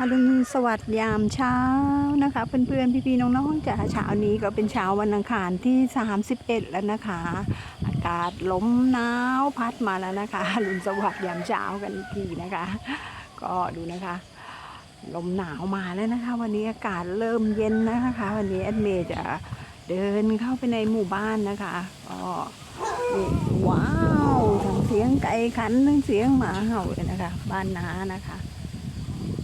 อรุณสวัสดิ์ยามเช้านะคะ เพื่อนๆ พี่ๆ น้องๆจ๋าเช้านี้ก็เป็นเช้าวันอังคารที่ 31 แล้วนะคะ อากาศลมหนาวพัดมาแล้วนะคะอรุณสวัสดิ์ยามเช้ากันอีกทีนะคะ ก็ดูนะคะลมหนาวมาแล้วนะคะ วันนี้อากาศเริ่มเย็นนะคะ วันนี้แอดเมย์จะเดินเข้าไปในหมู่บ้านนะคะก็ว้าวทั้งเสียงไก่ขันทั้งเสียงหมาเห่าเลยนะคะ บ้านน้านะคะ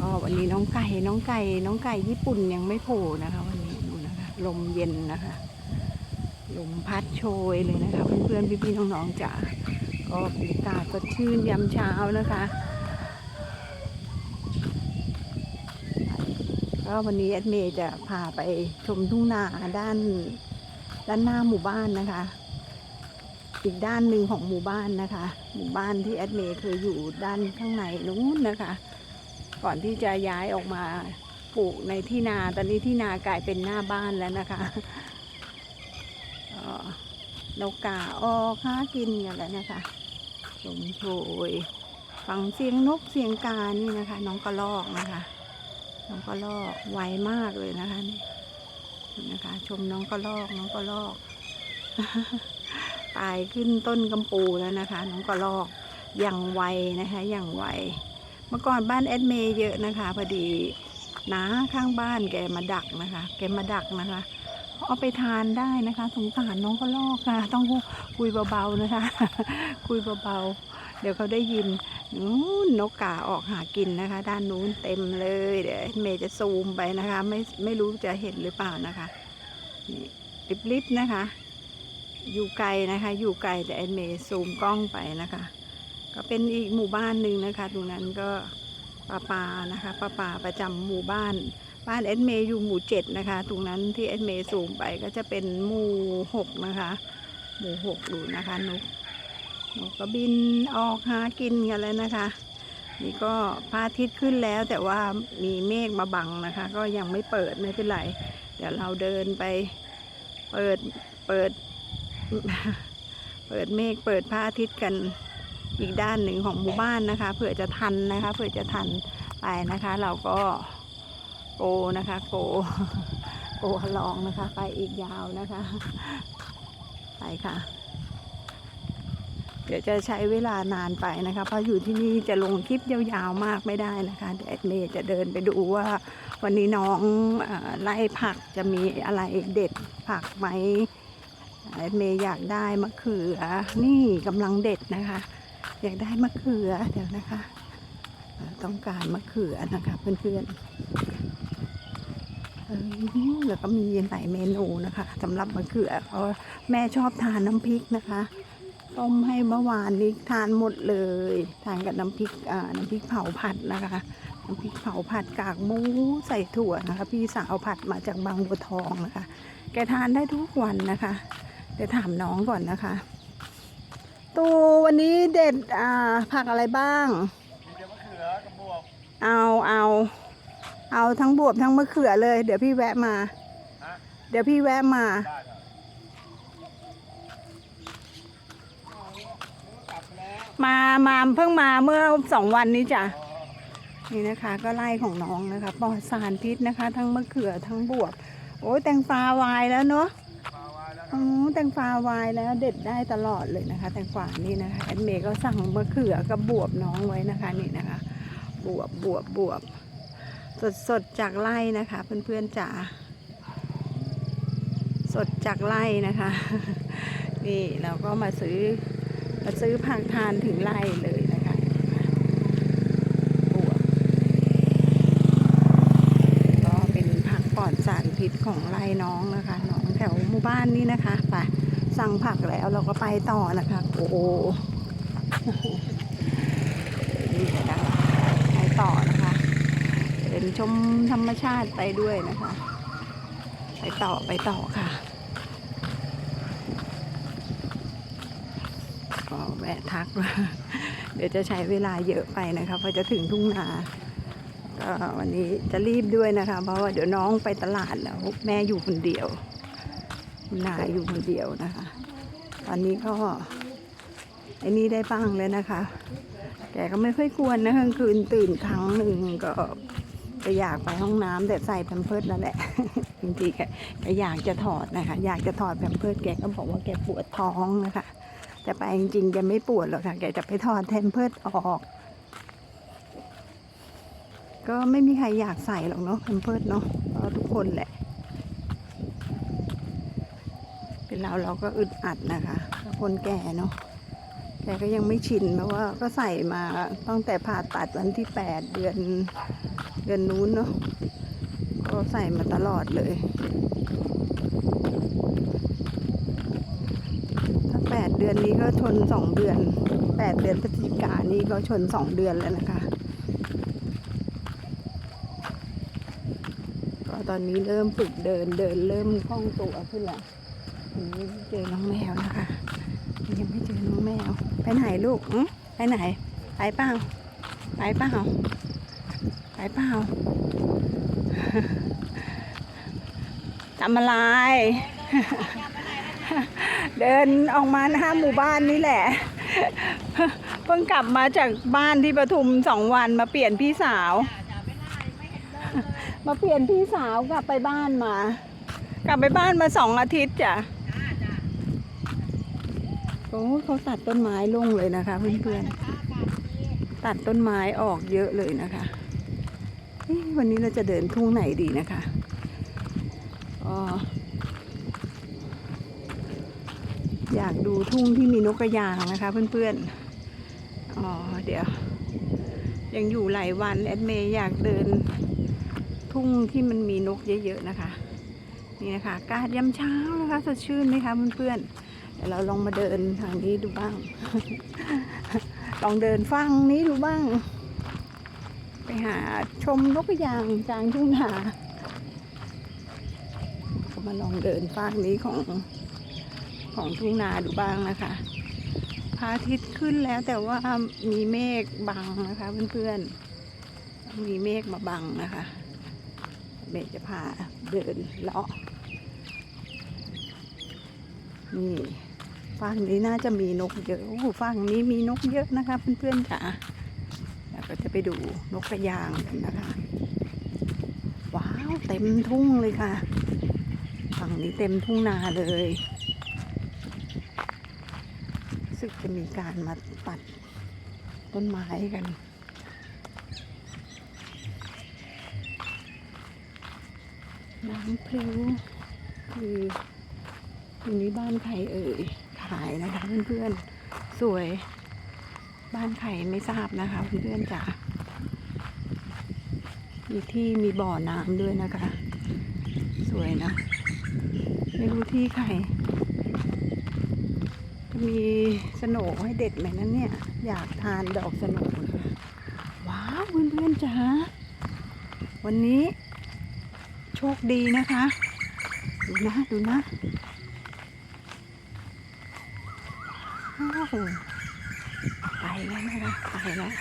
ก็วันนี้น้องไก่น้องไก่น้องไก่ญี่ปุ่นยังไม่โผล่นะคะ วันนี้ดูนะคะลมเย็นนะคะลมพัดโชยเลยนะคะเพื่อนๆพี่ๆน้องๆจ๋าก็บรรยากาศสดชื่นยามเช้านะคะก็วันนี้แอดเมย์จะพาไปชมทุ่งนาด้านด้านหน้าหมู่บ้านนะคะ อีกด้านหนึ่งของหมู่บ้านนะคะ หมู่บ้านที่แอดเมย์เคยอยู่ด้านข้างในนู้นนะคะ ก่อนที่จะย้ายออกมาปลูกในที่นา ตอนนี้ที่นากลายเป็นหน้าบ้านแล้วนะคะก็นกกาออกหากินกันแล้วนะคะลมโชยฟังเสียงนกเสียงกานี่นะคะ น้องกระลอกนะคะ น้องกระลอกไวมากเลยนะคะนี่นะคะ ชมน้องกระลอกน้องกระลอก ตายขึ้นต้นกำปูแล้วนะคะ น้องกระลอกอย่างไวนะคะอย่างไว เมื่อก่อนบ้านแอดเมย์เยอะนะคะพอดีน้าข้างบ้านแกมาดักนะคะ แกมาดักนะคะ เอาไปทานได้นะคะสงสารน้องก็ลอกค่ะ ต้องคุยเบาๆนะคะ คุยเบาๆเดี๋ยวเขาได้ยินนู้นนกกาออกหากินนะคะ ด้านนู้นเต็มเลย เดี๋ยวเมย์จะซูมไปนะคะ ไม่ไม่รู้จะเห็นหรือเปล่านะคะนี่ลิบๆนะคะ อยู่ไกลนะคะ อยู่ไกลแต่แอดเมย์ซูมกล้องไปนะคะ ก็เป็นอีกหมู่บ้านหนึ่งนะคะ ตรงนั้นก็ปลาปานะคะปลาปาประจำหมู่บ้าน บ้านเอ็ดเมย์อยู่หมู่เจ็ดนะคะ ตรงนั้นที่เอ็ดเมย์สูงไปก็จะเป็นหมู่หกนะคะ หมู่หกดูนะคะนกนกก็บินออกหากินกันแล้วนะคะ นี่ก็พระอาทิตย์ขึ้นแล้วแต่ว่ามีเมฆมาบังนะคะ ก็ยังไม่เปิดไม่เป็นไร เดี๋ยวเราเดินไปเปิดเปิด เปิดเมฆเปิดพระอาทิตย์กัน อีกด้านหนึ่งของหมู่บ้านนะคะ เผื่อจะทันนะคะเผื่อจะทันไปนะคะ เราก็โกนะคะโกโกลองนะคะ ไปอีกยาวนะคะ ไปค่ะ เดี๋ยวจะใช้เวลานานไปนะคะ เพราะอยู่ที่นี่จะลงคลิปยาวๆมากไม่ได้นะคะแอดเมย์จะเดินไปดูว่า วันนี้น้องอไล่ผักจะมีอะไรเด็ดผักไหมแอดเมย์อยากได้มะเขือนี่กำลังเด็ดนะคะ อยากได้มะเขือเดี๋ยวนะคะ ต้องการมะเขือนะคะ เพื่อนๆแล้วก็มีหลายเมนูนะคะสำหรับมะเขือเพราะแม่ชอบทานน้ำพริกนะคะต้มให้เมื่อวานนี้ทานหมดเลย ทานกับน้ำพริกน้ำพริกเผาผัดนะคะน้ำพริกเผาผัดกากหมูใส่ถั่วนะคะ พี่สาวผัดมาจากบางบัวทองนะคะ แกทานได้ทุกวันนะคะเดี๋ยวถามน้องก่อนนะคะ ตูวันนี้เด็ดอ่าผักอะไรบ้างมีแต่มะเขือกับบวบเอาเอาเอาทั้งบวบทั้งมะเขือเลย เดี๋ยวพี่แวะมาฮะเดี๋ยวพี่แวะมาได้ครับมามาเพิ่งมาเมื่อสองวันนี้จ้ะนี่นะคะก็ไล่ของน้องนะคะปลอดสารพิษนะคะ ทั้งมะเขือทั้งบวบ โอ้ยแตงฟ้าวายแล้วเนาะมาวายแล้ว อ๋อแตงฟ้าวายแล้วเด็ดได้ตลอดเลยนะคะ แตงฟ้านี่นะคะแอนเมย์ก็สั่งมะเขือกับบวบน้องไว้นะคะนี่นะคะ บวบบวบบวบสดสดจากไร่นะคะ เพื่อนๆจ๋าสดจากไร่นะคะ นี่เราก็มาซื้อมาซื้อผักทานถึงไร่เลยนะคะบวบก็เป็นผักปลอดสารพิษของไร่น้องนะคะ วหมู่บ้านนี่นะคะไปสั่งผักแล้วเราก็ไปต่อนะคะ โอ้โหนี่นะคะไปต่อนะคะ เป็นชมธรรมชาติไปด้วยนะคะ ไปต่อไปต่อค่ะก็แวะทักว่าเดี๋ยวจะใช้เวลาเยอะไปนะคะพราะจะถึงทุ่งนาก็วันนี้จะรีบด้วยนะคะ เพราะว่าเดี๋ยวน้องไปตลาดแล้ว แม่อยู่คนเดียว นาอยู่คนเดียวนะคะ ตอนนี้ก็ไอ้นี่ได้บ้างเลยนะคะแกก็ไม่ค่อยกวนนะกลางคืนตื่นครั้งหนึ่งก็จะอยากไปห้องน้ำแต่ใส่แพมเพิร์ดนั่นแหละจริงๆแกแกอยากจะถอดนะคะ อยากจะถอดแพมเพิร์ดแกก็บอกว่าแกปวดท้องนะคะ แต่ไปจริงๆแกไม่ปวดหรอกค่ะแกจะไปถอดแพมเพิร์ดออก ก็ไม่มีใครอยากใส่หรอกเนาะแพมเพิร์ดเนาะทุกคนแหละ เป็นเราเราก็อึดอัดนะคะคนแก่เนาะแกก็ยังไม่ชินเพราะว่าก็ใส่มาตั้งแต่ผ่าตัดวันที่แปดเดือนเดือนนู้นเนาะก็ใส่มาตลอดเลย ถ้าแปดเดือนนี้ก็ชนสองเดือนแปดเดือนพฤศจิกายนี้ก็ชนสองเดือนแล้วนะคะก็ตอนนี้เริ่มฝึกเดินเดินเริ่มคล่องตัวขึ้นแล้ว เจอน้องแมวนะคะ ยังไม่เจอน้องแมว ไปไหนลูกอื้อไปไหน ไปเปล่า ไปเปล่า ไปเปล่าทำอะไร เดินออกมาหน้าหมู่บ้านนี่แหละ เพิ่งกลับมาจากบ้านที่ปทุมสองวันมาเปลี่ยนพี่สาว มาเปลี่ยนพี่สาวกลับไปบ้านมา กลับไปบ้านมาสองอาทิตย์จ้ะ อ้เขาตัดต้นไม้ลงเลยนะคะ เพื่อนๆ ตัดต้นไม้ออกเยอะเลยนะคะ วันนี้เราจะเดินทุ่งไหนดีนะคะออยากดูทุ่งที่มีนกกระยางนะคะ เพื่อนๆ อ๋อเดี๋ยว ยังอยู่หลายวันแอดเมย์อยากเดินทุ่งที่มันมีนกเยอะๆนะคะ นี่นะคะอากาศยามเช้านะคะสดชื่นไหมคะเพื่อนๆ เดี๋ยวเราลองมาเดินทางนี้ดูบ้าง ลองเดินฟังนี้ดูบ้าง ไปหาชมนกยางกลางทุ่งนาก็มาลองเดินฟากนี้ของของทุ่งนาดูบ้างนะคะพระอาทิตย์ขึ้นแล้วแต่ว่ามีเมฆบังนะคะเพื่อนๆ มีเมฆมาบังนะคะ เมฆจะพาเดินเลาะนี่ ฝั่งนี้น่าจะมีนกเยอะโอ้ฝั่งนี้มีนกเยอะนะคะเพื่อนๆจ๋าแล้วก็จะไปดูนกกระยางกันนะคะ ว้าวเต็มทุ่งเลยค่ะ ฝั่งนี้เต็มทุ่งนาเลยรู้สึกจะมีการมาตัดต้นไม้กันน้ำพลิ้วคือตรงนี้บ้านใครเอ่ย ขายนะคะเพื่อนๆ สวยบ้านใครไม่ทราบนะคะเพื่อนๆจ๋ามีที่มีบ่อน้ำด้วยนะคะ สวยนะ ไม่รู้ที่ใครจะมีสโหนให้เด็ดไหมนั้นเนี่ย อยากทานดอกสโนนะคะว้าวเพื่อนๆจ๋าวันนี้โชคดีนะคะ ดูนะ ดูนะอ้าวไปแล้วนะคะไปแล้ว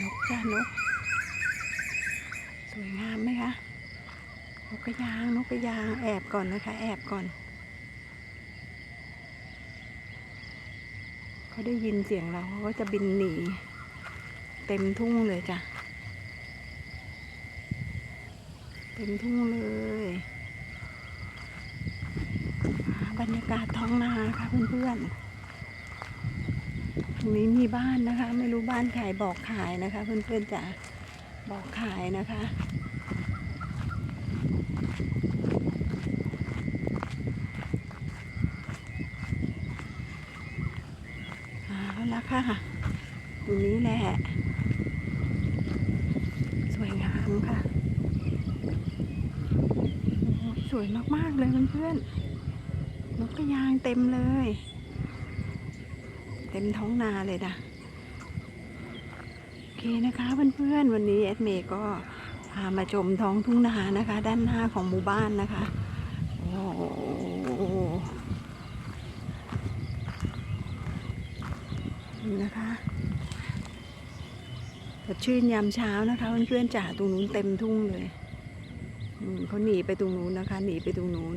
นกจ้านกสวยงามไหมคะนกกระยางนกกระยางแอบก่อนนะคะ แอบก่อน เขาได้ยินเสียงเราเขาก็จะบินหนี เต็มทุ่งเลยจ้ะ เต็มทุ่งเลยบรรยากาศท้องนาค่ะเพื่อนๆตรงนี้มีบ้านนะคะ ไม่รู้บ้านขายบอกขายนะคะ เพื่อนๆจ๋าบอกขายนะคะ เอาละ ค่ะตรงนี้แหละ สวยงามค่ะ สวยมาก ๆ เลยเพื่อนๆนกกระยางเต็มเลย เต็มท้องนาเลยนะโอเคนะคะเพื่อนๆ วันนี้แอดเมย์ก็พามาชมท้องทุ่งนานะคะ ด้านหน้าของหมู่บ้านนะคะ โอ้โห นี่นะคะสด ชื่นยามเช้านะคะเพื่อนๆจ๋าตรงนู้นเต็มทุ่งเลยอืมเขาหนีไปตรงนู้นนะคะ หนีไปตรงนู้น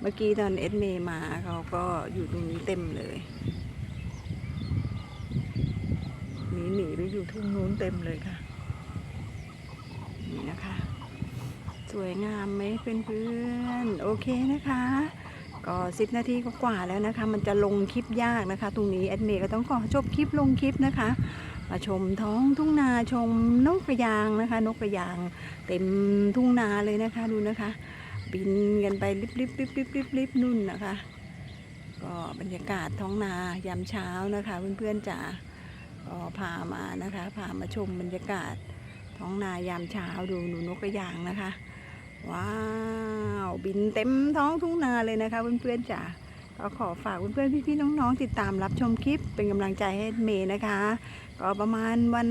เมื่อกี้ตอนเอสเมย์มาเขาก็อยู่ตรงนี้เต็มเลยหนีหนีไปอยู่ทุ่งนู้นเต็มเลยค่ะ นี่นะคะ สวยงามไหมเพื่อนๆโอเคนะคะก็สิบนาทีก็กว่าแล้วนะคะ มันจะลงคลิปยากนะคะ ตรงนี้แอดเมย์ก็ต้องขอจบคลิปลงคลิปนะคะ มาชมท้องทุ่งนาชมนกกระยางนะคะ นกกระยางเต็มทุ่งนาเลยนะคะดูนะคะ บินกันไปริบริบริบริบริบริบนุ่นนะคะ ก็บรรยากาศท้องนายามเช้านะคะ เพื่อนๆจ๋าก็พามานะคะพามาชมบรรยากาศท้องนายามเช้าดูหนูนกกระยางนะคะ ว้าว บินเต็มท้องทุ่งนาเลยนะคะเพื่อนๆจ๋า ก็ขอฝากเพื่อนๆพี่ๆน้องๆ ติดตามรับชมคลิปเป็นกำลังใจให้เมย์นะคะ ก็ประมาณวัน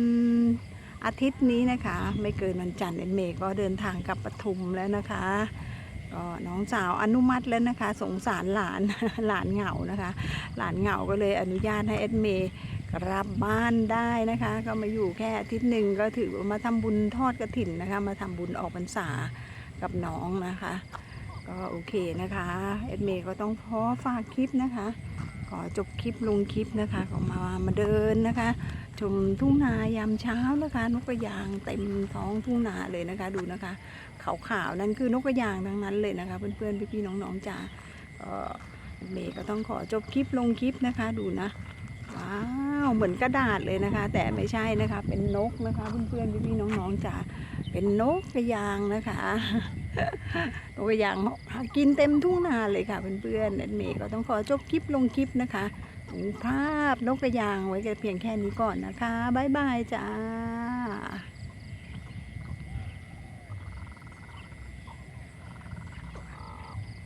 อาทิตย์นี้นะคะ ไม่เกินวันจันทร์เมย์ก็เดินทางกลับปทุมแล้วนะคะก็น้องสาวอนุมัติแล้วนะคะ สงสารหลานหลานเหงานะคะ หลานเหงาก็เลยอนุญาตให้เอ็ดเมย์กลับบ้านได้นะคะ ก็มาอยู่แค่อาทิตย์หนึ่งก็ถือมาทำบุญทอดกระถิ่นนะคะ มาทำบุญออกพรรษากับน้องนะคะ ก็โอเคนะคะเอ็ดเมย์ก็ต้องขอฝากคลิปนะคะขอจบคลิปลงคลิปนะคะก็มามาเดินนะคะ ชมทุ่งนายามเช้านะคะ นกกระยางเต็มท้องทุ่งนาเลยนะคะดูนะคะขาวๆนั่นคือนกกระยางทั้งนั้นเลยนะคะ เพื่อนๆพี่ๆน้องๆจ๋าเอ่อเมย์ก็ต้องขอจบคลิปลงคลิปนะคะ ดูนะว้าวเหมือนกระดาษเลยนะคะ แต่ไม่ใช่นะคะ เป็นนกนะคะ เพื่อนๆพี่ๆน้องๆจ๋าเป็นนกกระยางนะคะ ตัวอย่างหากินเต็มทุ่งนาเลยค่ะเพื่อนๆแอดเมย์ก็ต้องขอจบคลิปลงคลิปนะคะภาพนกกระยางไว้กันเพียงแค่นี้ก่อนนะคะ บ๊ายบายจ้า